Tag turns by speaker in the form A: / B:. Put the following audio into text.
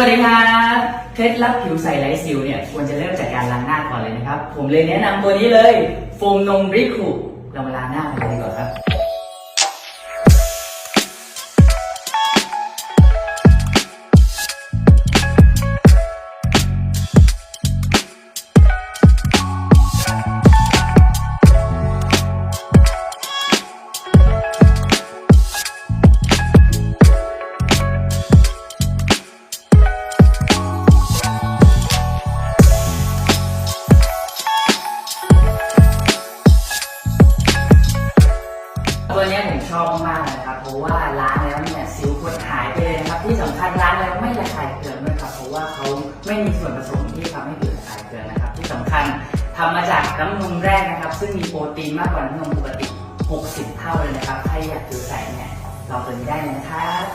A: สวัสดีครับเคล็ดลับผิวใสไร้สิวเนี่ยควรจะเริ่มจากการล้างหน้าก่อนเลยนะครับ ผมเลยแนะนำตัวนี้เลย โฟมนมริคุเรามาล้างหน้ากัน ตัวนี้ผมชอบมากเลยนะครับเพราะว่าล้างแล้วเนี่ยสิวควรหายไปเลยนะครับที่สำคัญล้างแล้วไม่ระคายเคืองด้วยครับเพราะว่าเขาไม่มีส่วนผสมที่ทำให้ผิวระคายเคืองนะครับ ที่สำคัญทำมาจากน้ำนมแรกนะครับ ซึ่งมีโปรตีนมากกว่าน้ำนมปกติ 60 เท่าเลยนะครับใครอยากผิวใสเนี่ยลองตัวนี้ได้นะครับ